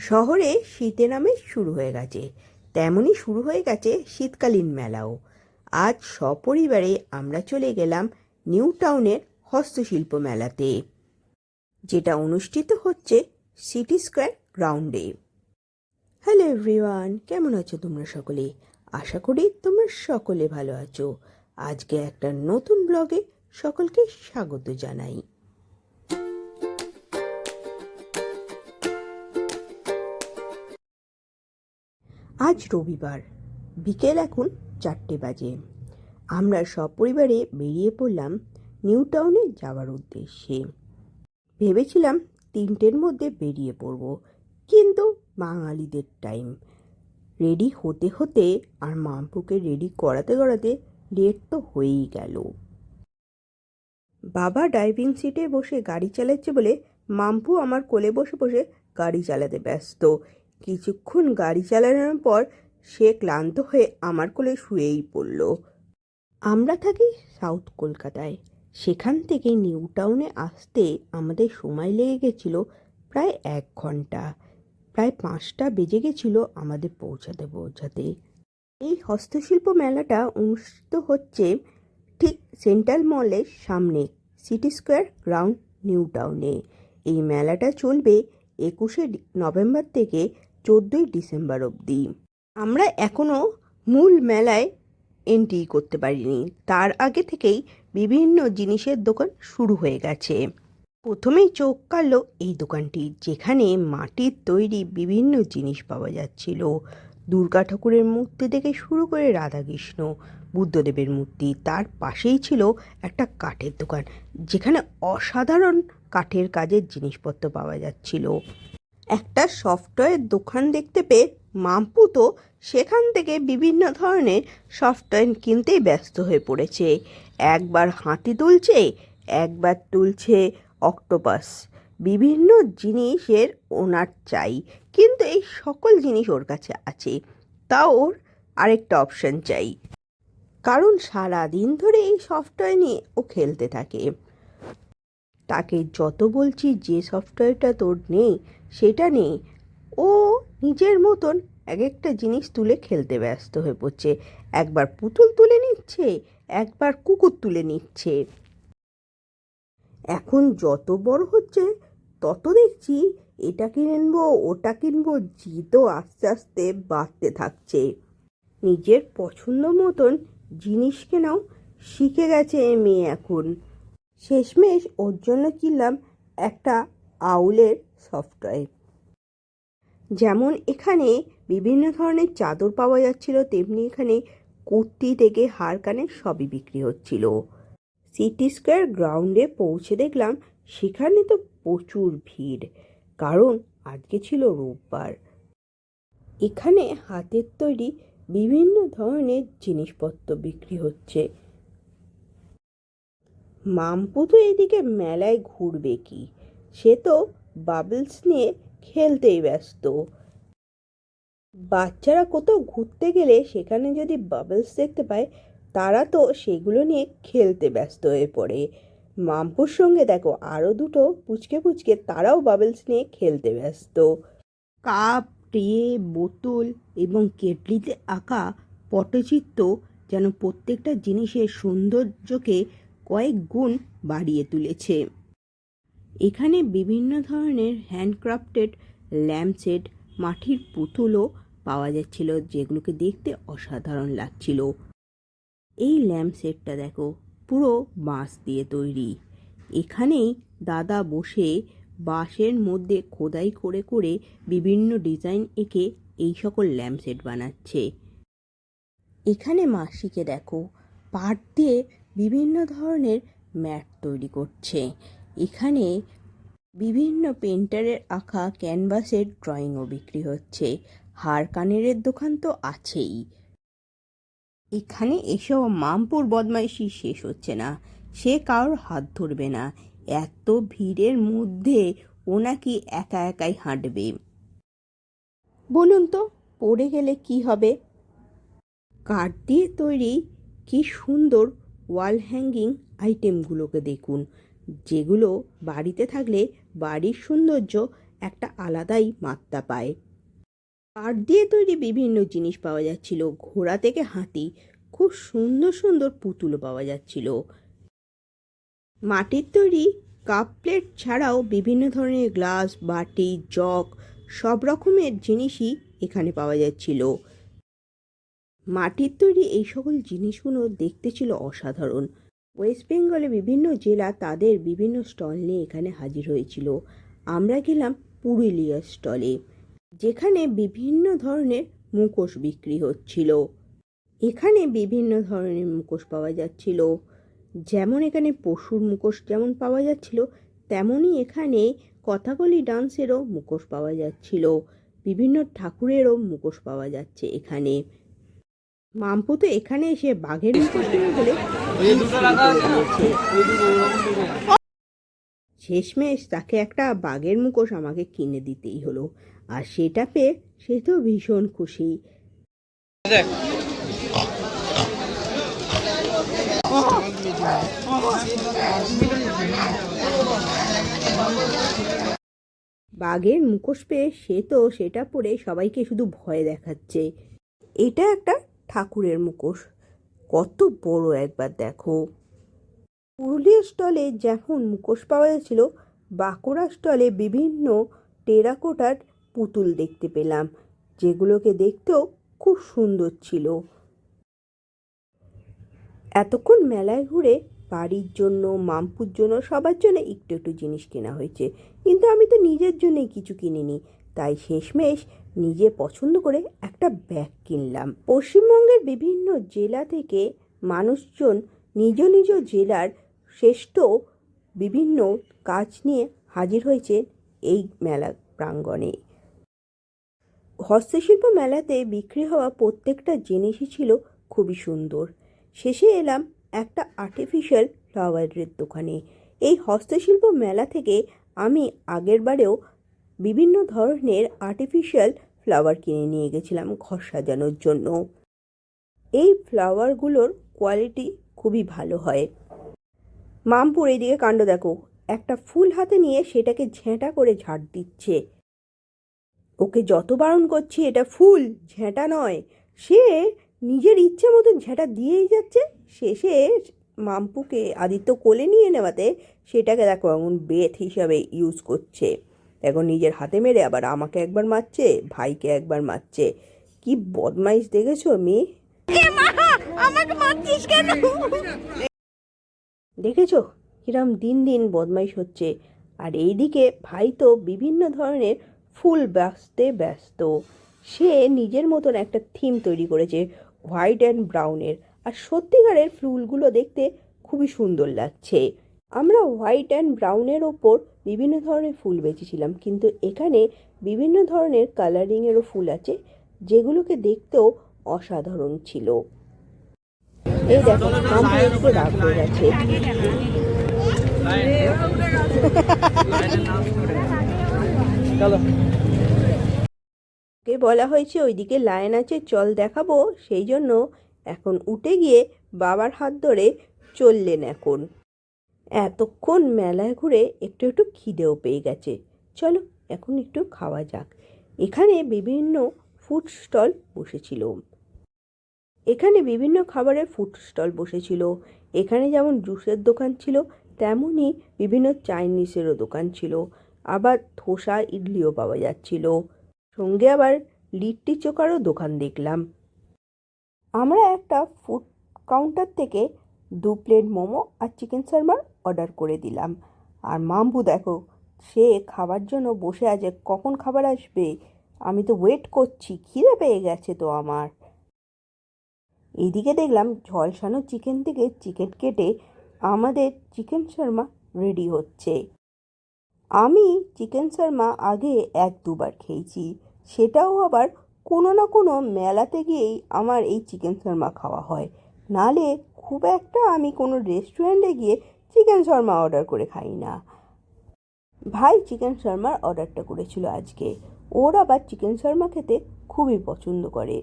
শহরে শীতে নামে শুরু হয়ে গেছে। তেমনই শুরু হয়ে গেছে শীতকালীন মেলাও। আজ সপরিবারে আমরা চলে গেলাম নিউ টাউনের হস্তশিল্প মেলাতে, যেটা অনুষ্ঠিত হচ্ছে সিটি স্কোয়ার গ্রাউন্ডে। হ্যালো এভরিওয়ান, কেমন আছো তোমরা সকলে? আশা করি তোমরা সকলে ভালো আছো। আজকে একটা নতুন ব্লগে সকলকে স্বাগত জানাই। আজ রবিবার, বিকেল এখন চারটে বাজে। আমরা সপরিবারে বেরিয়ে পড়লাম নিউ টাউনে যাওয়ার উদ্দেশ্যে। ভেবেছিলাম তিনটের মধ্যে বেরিয়ে পড়ব, কিন্তু বাঙালিদের টাইম রেডি হতে হতে আর মাম্পুকে রেডি করাতে করাতে লেট তো হয়েই গেল। বাবা ড্রাইভিং সিটে বসে গাড়ি চালাচ্ছে বলে মাম্পু আমার কোলে বসে বসে গাড়ি চালাতে ব্যস্ত। কিছুক্ষণ গাড়ি চালানোর পর সে ক্লান্ত হয়ে আমার কোলে শুয়েই পড়ল। আমরা থাকি সাউথ কলকাতায়। সেখান থেকে নিউ টাউনে আসতে আমাদের সময় লেগে গেছিল প্রায় এক ঘণ্টা। প্রায় পাঁচটা বেজে গেছিল আমাদের পৌঁছাতে পৌঁছাতে। এই হস্তশিল্প মেলাটা অনুষ্ঠিত হচ্ছে ঠিক সেন্ট্রাল মলের সামনে, সিটি স্কোয়ার গ্রাউন্ড নিউ টাউনে। এই মেলাটা চলবে একুশে নভেম্বর থেকে চোদ্দোই ডিসেম্বর অবধি। আমরা এখনও মূল মেলায় এন্ট্রি করতে পারিনি। তার আগে থেকেই বিভিন্ন জিনিসের দোকান শুরু হয়ে গেছে। প্রথমেই চোখ কাড়ল এই দোকানটি, যেখানে মাটির তৈরি বিভিন্ন জিনিস পাওয়া যাচ্ছিল। দুর্গা ঠাকুরের মূর্তি থেকে শুরু করে রাধাকৃষ্ণ, বুদ্ধদেবের মূর্তি, তার পাশেই ছিল একটা কাঠের দোকান, যেখানে অসাধারণ কাঠের কাজের জিনিসপত্র পাওয়া যাচ্ছিল। একটা সফটওয়্যার দোকান দেখতে পেয়ে মাম্পু তো সেখান থেকে বিভিন্ন ধরনের সফটওয়্যার কিনতেই ব্যস্ত হয়ে পড়েছে। একবার হাতি তুলছে একবার তুলছে অক্টোপাস। বিভিন্ন জিনিসের ওনার চাই, কিন্তু এই সকল জিনিস ওর কাছে আছে। তাও ওর আরেকটা অপশন চাই। কারণ সারা দিন ধরে এই সফটওয়্যার নিয়ে ও খেলতে থাকে। তাকে যত বলছি যে সফটওয়্যারটা তোর নেই সেটা নেই ও নিজের মতন এক একটা জিনিস তুলে খেলতে ব্যস্ত হয়ে পড়ছে। একবার পুতুল তুলে নিচ্ছে, একবার কুকুর তুলে নিচ্ছে। এখন যত বড় হচ্ছে, তত দেখছি এটা কিনবো, ওটা কিনবো, জিদও আস্তে আস্তে বাড়তে থাকছে। নিজের পছন্দ মতন জিনিস কেনাও শিখে গেছে মেয়ে এখন। শেষমেশ ওর জন্য কিনলাম একটা আউলের সফটওয়্যার। যেমন এখানে বিভিন্ন ধরনের চাদর পাওয়া যাচ্ছিল, তেমনি এখানে কুর্তি থেকে হার কানে সবই বিক্রি হচ্ছিল। সিটি স্কোয়ার গ্রাউন্ডে পৌঁছে দেখলাম, সেখানে তো প্রচুর ভিড়, কারণ আজকে ছিল রোববার। এখানে হাতের তৈরি বিভিন্ন ধরনের জিনিসপত্র বিক্রি হচ্ছে। মাম্পু তো এদিকে মেলায় ঘুরবে কি? সে তো বাবলস নিয়ে খেলতেই ব্যস্ত। বাচ্চারা কোথাও ঘুরতে গেলে সেখানে যদি বাবলস দেখতে পায়, তারা তো সেগুলো নিয়ে খেলতে ব্যস্ত হয়ে পড়ে। মাম্পুর সঙ্গে দেখো আরও দুটো পুচকে পুচকে তারাও বাবলস নিয়ে খেলতে ব্যস্ত। কাপ ট্রে বোতল এবং কেটলিতে আঁকা পটচিত্র যেন প্রত্যেকটা জিনিসের সৌন্দর্যকে কয়েক গুণ বাড়িয়ে তুলেছে। এখানে বিভিন্ন ধরনের হ্যান্ডক্রাফটেড ল্যাম্পসেট মাটির পুতুলও পাওয়া যাচ্ছিল, যেগুলোকে দেখতে অসাধারণ লাগছিল। এই ল্যাম্প সেটটা দেখো, পুরো বাঁশ দিয়ে তৈরি। এখানেই দাদা বসে বাঁশের মধ্যে খোদাই করে করে বিভিন্ন ডিজাইন এঁকে এই সকল ল্যাম্প সেট বানাচ্ছে। এখানে মাসিকে দেখো, পাট দিয়ে বিভিন্ন ধরনের ম্যাট তৈরি করছে। এখানে বিভিন্ন পেন্টারের আঁকা ক্যানভাসের ড্রয়িংও বিক্রি হচ্ছে। হার কানেরের দোকান তো আছেই। এখানে এসব মামপুর বদমাইশি শেষ হচ্ছে না। সে কারোর হাত ধরবে না। এত ভিড়ের মধ্যে ও নাকি একা একাই হাঁটবে। বলুন তো, পড়ে গেলে কি হবে? কাঠ দিয়ে তৈরি কি সুন্দর ওয়াল হ্যাঙ্গিং আইটেমগুলোকে দেখুন। যেগুলো বাড়িতে থাকলে বাড়ির সৌন্দর্য একটা আলাদাই মাত্রা পায়। কাঠ দিয়ে তৈরি বিভিন্ন জিনিস পাওয়া যাচ্ছিল। ঘোড়া থেকে হাতি, খুব সুন্দর সুন্দর পুতুলও পাওয়া যাচ্ছিল। মাটির তৈরি কাপ প্লেট ছাড়াও বিভিন্ন ধরনের গ্লাস, বাটি, জগ, সব রকমের জিনিসই এখানে পাওয়া যাচ্ছিল। মাটির তৈরি এই সকল জিনিসগুলো দেখতে ছিল অসাধারণ। ওয়েস্ট বেঙ্গলে বিভিন্ন জেলা তাদের বিভিন্ন স্টল নিয়ে এখানে হাজির হয়েছিল। আমরা গেলাম পুরুলিয়ার স্টলে, যেখানে বিভিন্ন ধরনের মুখোশ বিক্রি হচ্ছিল। এখানে বিভিন্ন ধরনের মুখোশ পাওয়া যাচ্ছিল। যেমন এখানে পশুর মুখোশ যেমন পাওয়া যাচ্ছিল তেমনই এখানে কথাকলি ডান্সেরও মুখোশ পাওয়া যাচ্ছিল। বিভিন্ন ঠাকুরেরও মুখোশ পাওয়া যাচ্ছে এখানে। মাম্পু তো এখানে এসে বাঘের মুখোশ শেষমেশ তাকে একটা বাঘের মুখোশ আমাকে কিনে দিতেই হলো। আর সেটা পেয়ে সে তো ভীষণ খুশি। বাঘের মুখোশ পেয়ে সে তো সেটা পরে সবাইকে শুধু ভয় দেখাচ্ছে। এটা একটা ঠাকুরের মুখোশ। কত বড় একবার দেখো। পুরুলিয়া স্টলে যখন মুখোশ পাওয়া যাচ্ছিল, বাঁকুড়া স্টলে বিভিন্ন টেরাকোটার পুতুল দেখতে পেলাম, যেগুলোকে দেখতেও খুব সুন্দর ছিল। এতক্ষণ মেলায় ঘুরে বাড়ির জন্য, মামপুর জন্য, সবার জন্য একটু একটু জিনিস কেনা হয়েছে। কিন্তু আমি তো নিজের জন্যই কিছু কিনিনি। তাই শেষমেশ নিজে পছন্দ করে একটা ব্যাগ কিনলাম। পশ্চিমবঙ্গের বিভিন্ন জেলা থেকে মানুষজন নিজ নিজ জেলার শ্রেষ্ঠ বিভিন্ন কাজ নিয়ে হাজির হয়েছে এই মেলা প্রাঙ্গণে। হস্তশিল্প মেলাতে বিক্রি হওয়া প্রত্যেকটা জিনিসই ছিল খুবই সুন্দর। শেষে এলাম একটা আর্টিফিশিয়াল ফ্লাওয়ারের দোকানে। এই হস্তশিল্প মেলা থেকে আমি আগের বারেও বিভিন্ন ধরনের আর্টিফিশিয়াল ফ্লাওয়ার কিনে নিয়ে গেছিলাম ঘর সাজানোর জন্য। এই ফ্লাওয়ারগুলোর কোয়ালিটি খুবই ভালো হয়। মামপুর এইদিকে কাণ্ড দেখো, একটা ফুল হাতে নিয়ে সেটাকে ঝেঁটা করে ঝাড় দিচ্ছে। ওকে যত বারণ করছি, এটা ফুল, ঝেঁটা নয়, সে নিজের ইচ্ছে মতন ঝেঁটা দিয়েই যাচ্ছে, শেষে মাম্পুকে আদিত্য কোলে নিয়ে নেওয়াতে সেটাকে দেখো এমন বেথ হিসাবে ইউজ করছে। এখন নিজের হাতে মেরে আবার আমাকে একবার মারছে ভাইকে একবার মারছে। কি বদমাইশ দেখেছ মেয়ে? দেখেছ? কিরম দিন দিন বদমাইশ হচ্ছে। আর এইদিকে ভাই তো বিভিন্ন ধরনের ফুল ব্যস্তে ব্যস্ত। সে নিজের মতন একটা থিম তৈরি করেছে হোয়াইট অ্যান্ড ব্রাউনের। আর সত্যিকারের ফুলগুলো দেখতে খুবই সুন্দর লাগছে। আমরা হোয়াইট অ্যান্ড ব্রাউনের ওপর বিভিন্ন ধরনের ফুল বেঁচেছিলাম, কিন্তু এখানে বিভিন্ন ধরনের কালারিংয়েরও ফুল আছে, যেগুলোকে দেখতেও অসাধারণ ছিল। এই দেখো একটু রাগ হয়ে গেছে। বলা হয়েছে, ওইদিকে লাইন আছে, চল দেখাবো। সেই জন্য এখন উঠে গিয়ে বাবার হাত ধরে চললেন এখন। এতক্ষণ মেলায় ঘুরে একটু একটু খিদেও পেয়ে গেছে। চলো, এখন একটু খাওয়া যাক। এখানে বিভিন্ন ফুড স্টল বসেছিল। এখানে বিভিন্ন খাবারের ফুড স্টল বসেছিল। এখানে যেমন জুসের দোকান ছিল তেমনই বিভিন্ন চাইনিজেরও দোকান ছিল। আবার ধোসা ইডলিও পাওয়া যাচ্ছিল। সঙ্গে আবার লিট্টি চোখারও দোকান দেখলাম। আমরা একটা ফুড কাউন্টার থেকে দু প্লেট মোমো আর চিকেন শর্মার অর্ডার করে দিলাম। আর মাম্বু, দেখো, সে খাবার জন্য বসে আছে, কখন খাবার আসবে? আমি তো ওয়েট করছি, খিদে পেয়ে গেছে তো আমার। এইদিকে দেখলাম ঝলসানো চিকেন থেকে চিকেন কেটে আমাদের চিকেন শর্মা রেডি হচ্ছে। আমি চিকেন শর্মা আগে এক দুবার খেয়েছি, সেটাও আবার কোনো না কোনো মেলাতে গিয়েই আমার এই চিকেন শর্মা খাওয়া হয়। নালে খুব একটা আমি কোনো রেস্টুরেন্টে গিয়ে চিকেন শর্মা অর্ডার করে খাই না। ভাই চিকেন শর্মার অর্ডারটা করেছিল আজকে। ওর আবার চিকেন শর্মা খেতে খুবই পছন্দ করে।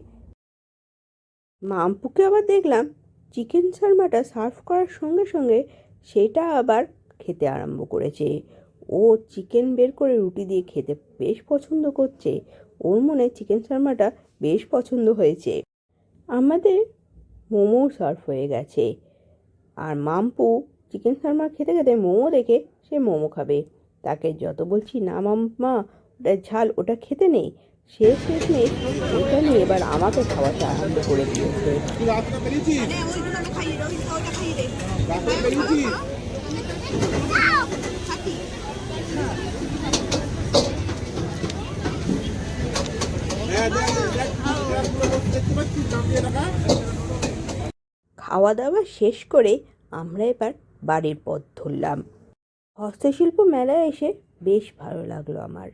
মাম্পুকে আবার দেখলাম চিকেন শর্মাটা সার্ভ করার সঙ্গে সঙ্গে সেটা আবার খেতে আরম্ভ করেছে। ও চিকেন বের করে রুটি দিয়ে খেতে বেশ পছন্দ করছে। ওর মনে চিকেন শর্মাটা বেশ পছন্দ হয়েছে। আমাদের মোমো সার্ভ হয়ে গেছে আর মাম্পু চিকেন শর্মা খেতে খেতে মোমো দেখে সে মোমো খাবে তাকে যত বলছি না মাম্মা ওটা ঝাল ওটা খেতে নেই সে শেষ নেই ওটা নিয়ে এবার আমাকে খাওয়াতে আরম্ভ করে দিয়েছে দাওয়া শেষ করে আমরা এবার বাড়ির পথ ধরলাম। হস্তশিল্প মেলায় এসে বেশ ভালো লাগল আমার।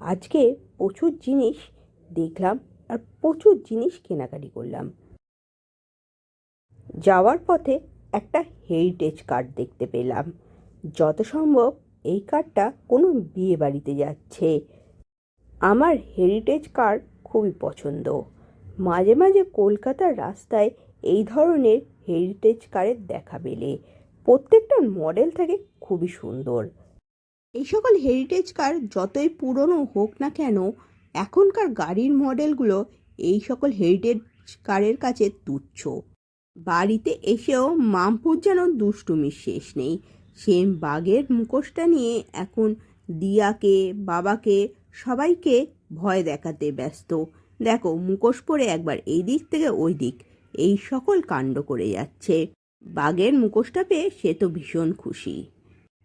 আজকে প্রচুর জিনিস দেখলাম আর প্রচুর জিনিস কেনাকাটি করলাম। যাওয়ার পথে একটা হেরিটেজ কার্ড দেখতে পেলাম। যত সম্ভব এই কার্ডটা কোনো বিয়ে বাড়িতে যাচ্ছে। আমার হেরিটেজ কার্ড খুবই পছন্দ। মাঝে মাঝে কলকাতার রাস্তায় এই ধরনের হেরিটেজ কারের দেখা মেলে। প্রত্যেকটা মডেল থাকে খুবই সুন্দর। এই সকল হেরিটেজ কার যতই পুরনো হোক না কেন, এখনকার গাড়ির মডেলগুলো এই সকল হেরিটেজ কারের কাছে তুচ্ছ। বাড়িতে এসেও মামপুর যেন দুষ্টুমির শেষ নেই। সে বাঘের মুখোশটা নিয়ে এখন দিয়াকে, বাবাকে সবাইকে ভয় দেখাতে ব্যস্ত। দেখো মুখোশ পরে একবার এই দিক থেকে ওই দিক। এই সকল কাণ্ড করে যাচ্ছে। বাঘের মুখোশটা পেয়ে সে তো ভীষণ খুশি।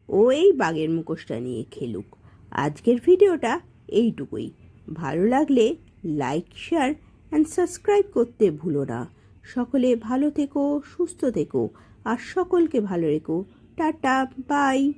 ও এই বাঘের মুখোশটা নিয়ে খেলুক। আজকের ভিডিওটা এইটুকুই। ভালো লাগলে লাইক শেয়ার অ্যান্ড সাবস্ক্রাইব করতে ভুলো না। সকলে ভালো থেকো, সুস্থ থেকো, আর সকলকে ভালো রেখো। Tata bye